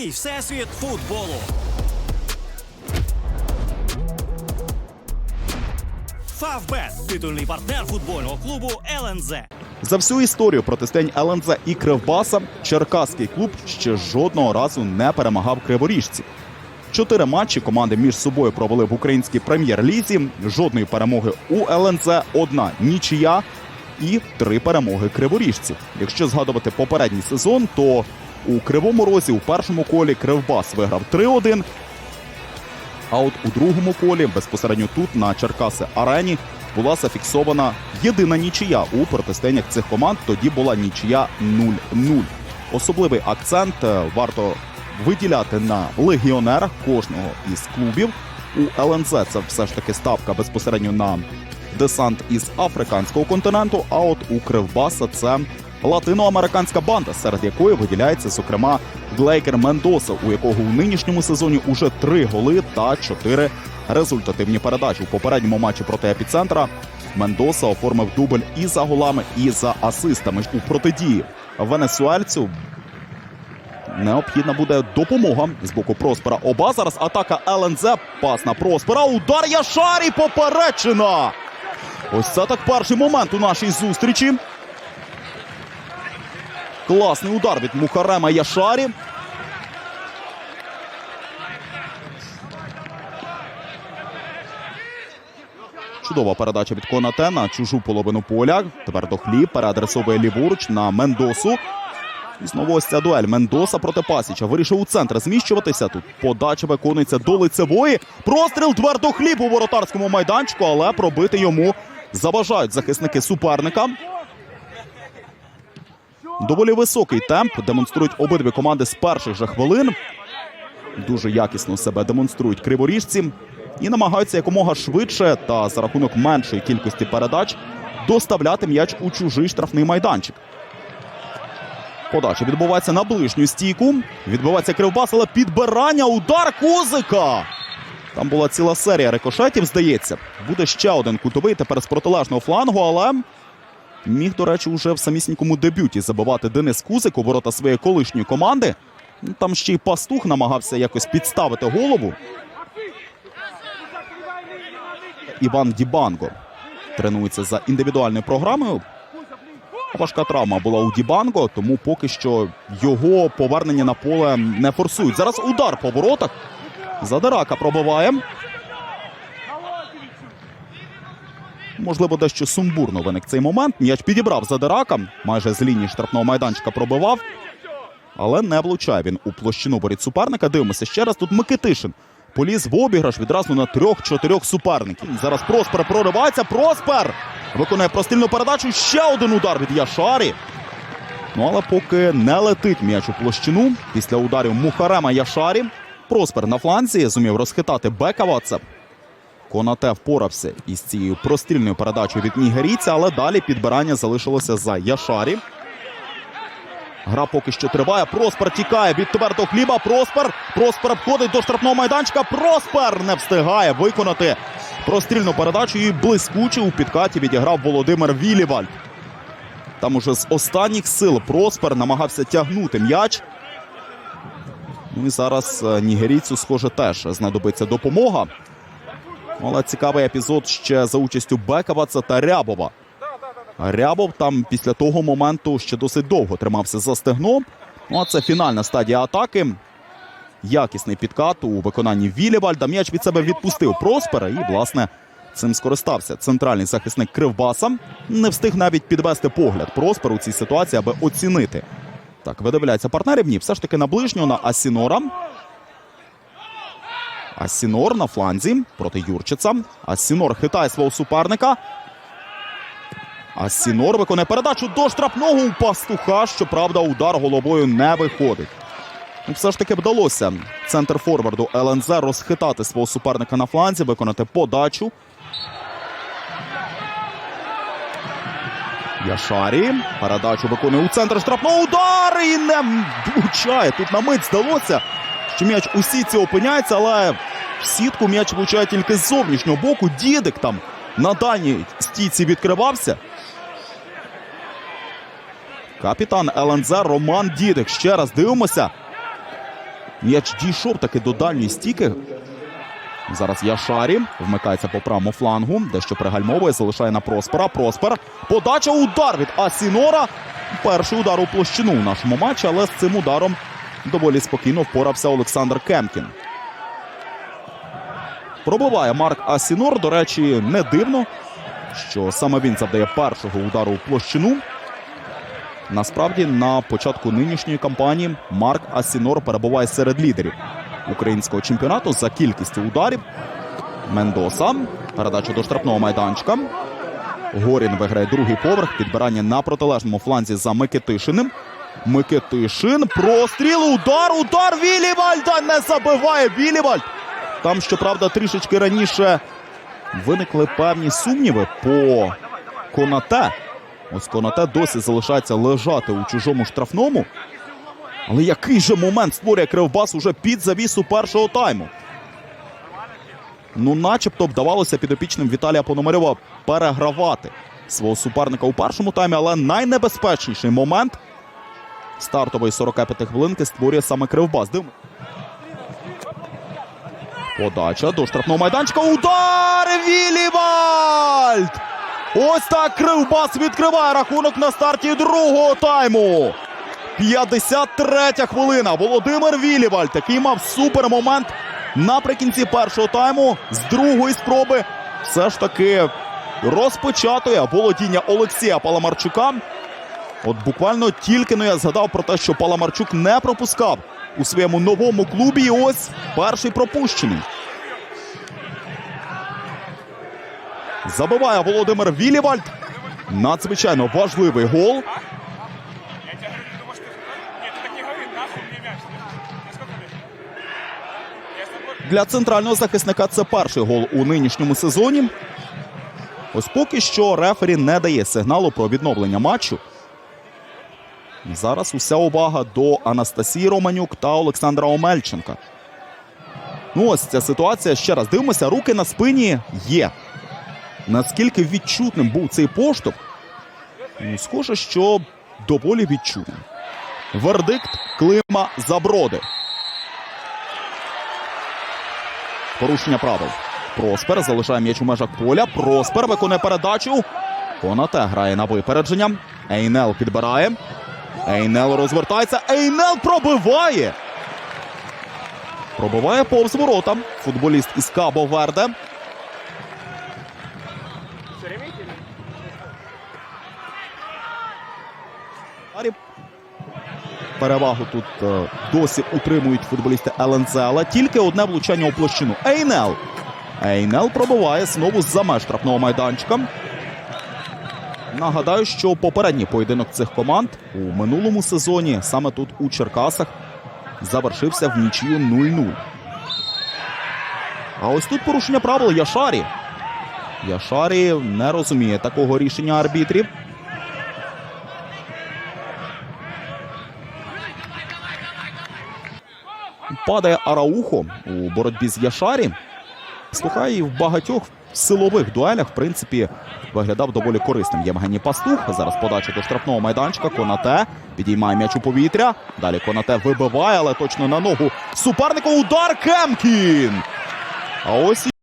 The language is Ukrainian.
Твій всесвіт футболу. Фавбет титульний партнер футбольного клубу ЛНЗ. За всю історію протистоянь ЛНЗ і Кривбаса Черкаський клуб ще жодного разу не перемагав криворіжців. Чотири матчі команди між собою провели в українській прем'єр-лізі. Жодної перемоги у ЛНЗ, одна нічия і три перемоги криворіжців. Якщо згадувати попередній сезон, то у Кривому Розі у першому колі Кривбас виграв 3-1. А от у другому колі, безпосередньо тут, на Черкаси Арені, була зафіксована єдина нічия у протистояннях цих команд. Тоді була нічия 0-0. Особливий акцент е, варто виділяти на легіонерах кожного із клубів. У ЛНЗ це все ж таки ставка безпосередньо на десант із африканського континенту. А от у Кривбаса це латиноамериканська банда, серед якої виділяється зокрема Глейкер Мендоса, у якого у нинішньому сезоні уже три голи та чотири результативні передачі. У попередньому матчі проти епіцентра Мендоса оформив дубль і за голами, і за асистами у протидії венесуельцю. Необхідна буде допомога з боку Проспера. Оба зараз атака ЛНЗ. Пас на Проспера. Удар Яшарі. Поперечина. Ось це так перший момент у нашій зустрічі. Класний удар від Мухарема Яшарі. Чудова передача від Конате на чужу половину поля. Тепер до хліб переадресовує ліворуч на Мендосу. І знову ось ця дуель. Мендоса проти Пасіча. Вирішив у центр зміщуватися. Тут подача виконується до лицевої. Простріл твердо хліб у воротарському майданчику, але пробити йому заважають захисники суперника. Доволі високий темп демонструють обидві команди з перших же хвилин. Дуже якісно себе демонструють криворіжці і намагаються якомога швидше та за рахунок меншої кількості передач доставляти м'яч у чужий штрафний майданчик. Подача відбувається на ближню стійку. Відбувається кривбас, але підбирання. Удар Кузика. Там була ціла серія рикошетів, здається. Буде ще один кутовий тепер з протилежного флангу, але міг, до речі, уже в самісінькому дебюті забивати Денис Кузик у ворота своєї колишньої команди. Ну, Там ще й пастух намагався якось підставити голову. Іван Дібанго тренується за індивідуальною програмою. Важка травма була у Дібанго, тому поки що його повернення на поле не форсують. Зараз удар по воротах. Задирака пробиває. Можливо, дещо сумбурно виник цей момент. М'яч підібрав Задирака. Майже з лінії штрафного майданчика пробивав. Але не влучає він у площину воріт суперника. Дивимося ще раз. Тут Микитишин. Поліз в обіграш відразу на трьох-чотирьох суперників. Зараз Проспер проривається. Проспер виконує простильну передачу. Ще один удар від Яшарі. Ну але поки не летить м'яч у площину. Після ударів Мухарема Яшарі. Проспер на фланзі зумів розхитати Бекаваца. Конате впорався із цією прострільною передачею від нігерійця, але далі підбирання залишилося за Яшарі. Гра поки що триває. Проспер тікає від твердого хліба. Проспер. Проспер входить до штрафного майданчика. Проспер не встигає виконати прострільну передачу і блискуче у підкаті відіграв Володимир Віліваль. Там уже з останніх сил Проспер намагався тягнути м'яч. Ну і зараз е, нігерійцю, схоже, теж знадобиться допомога. Але цікавий епізод ще за участю Бекаваца та Рябова. Рябов там після того моменту ще досить довго тримався за стегном. Ну а це фінальна стадія атаки. Якісний підкат у виконанні Вілівальда. М'яч від себе відпустив Проспера і, власне, цим скористався центральний захисник Кривбаса. Не встиг навіть підвести погляд Проспер у цій ситуації, аби оцінити. Так, видивляється партнерів. Ні, все ж таки на ближнього на Асінора. Асінор на фланзі проти Юрчица. Асінор хитає свого суперника. Асінор виконує передачу до штрафного у пастуха. Щоправда, удар головою не виходить. Ну, Все ж таки вдалося центр форварду ЛНЗ розхитати свого суперника на фланзі, виконати подачу. Яшарі. Передачу виконує у центр штрафного удар і не влучає. Тут на мить здалося, що м'яч у сітці опиняється, але в сітку м'яч влучає тільки з зовнішнього боку. Дідик там на дальній стійці відкривався. Капітан ЛНЗ Роман Дідик. Ще раз дивимося. М'яч дійшов таки до дальньої стійки. Зараз Яшарі вмикається по правому флангу, дещо пригальмовує, залишає на Проспера. Проспер. Подача удар від Асінора. Перший удар у площину у нашому матчі, але з цим ударом доволі спокійно впорався Олександр Кемкін. Пробиває Марк Асінор. До речі, не дивно, що саме він завдає першого удару у площину. Насправді, на початку нинішньої кампанії Марк Асінор перебуває серед лідерів українського чемпіонату за кількістю ударів. Мендоса. Передача до штрафного майданчика. Горін виграє другий поверх. Підбирання на протилежному фланзі за Микитишиним. Микитишин. Простріл. Удар. Удар. Вілівальда не забиває Вілівальд. Там, щоправда, трішечки раніше виникли певні сумніви по Конате. Ось Конате досі залишається лежати у чужому штрафному. Але який же момент створює Кривбас уже під завісу першого тайму? Ну, начебто вдавалося підопічним Віталія Пономарьова перегравати свого суперника у першому таймі, але найнебезпечніший момент стартової 45 хвилинки створює саме Кривбас. Дивимо. Подача до штрафного майданчика. Удар! Вілівальд! Ось так Кривбас відкриває рахунок на старті другого тайму. 53 хвилина. Володимир Вілівальд, який мав супермомент наприкінці першого тайму з другої спроби. Все ж таки розпочатує володіння Олексія Паламарчука. От буквально тільки но я згадав про те, що Паламарчук не пропускав у своєму новому клубі. І ось перший пропущений. Забиває Володимир Вілівальд. Надзвичайно важливий гол. Я тебе говорю, ты думаешь, ты... Нет, ты так не говори, нахуй мне мяч. Ты сколько лет? Я с тобой... Для центрального захисника це перший гол у нинішньому сезоні. Ось поки що рефері не дає сигналу про відновлення матчу. Зараз уся увага до Анастасії Романюк та Олександра Омельченка. Ну, ось ця ситуація. Ще раз дивимося, руки на спині є. Наскільки відчутним був цей поштовх? Ну, схоже, що доволі відчутним. Вердикт Клима Заброди. Порушення правил. Проспер залишає м'яч у межах поля. Проспер виконує передачу. Конате грає на випередження. Ейнел підбирає. Ейнел розвертається. Ейнел пробиває. Пробиває повз ворота. Футболіст із Кабо Верде. Перевагу тут е, досі утримують футболісти ЛНЗ, але тільки одне влучання у площину. Ейнел. Ейнел пробиває знову з-за меж штрафного майданчика. Нагадаю, що попередній поєдинок цих команд у минулому сезоні саме тут у Черкасах завершився в нічию 0-0. А ось тут порушення правил Яшарі. Яшарі не розуміє такого рішення арбітрів. Падає Араухо у боротьбі з Яшарі. Слухай, в багатьох силових дуелях, в принципі, виглядав доволі корисним. Євгеній Пастух. Зараз подача до штрафного майданчика. Конате підіймає м'яч у повітря. Далі Конате вибиває, але точно на ногу супернику. Удар Кемкін. А ось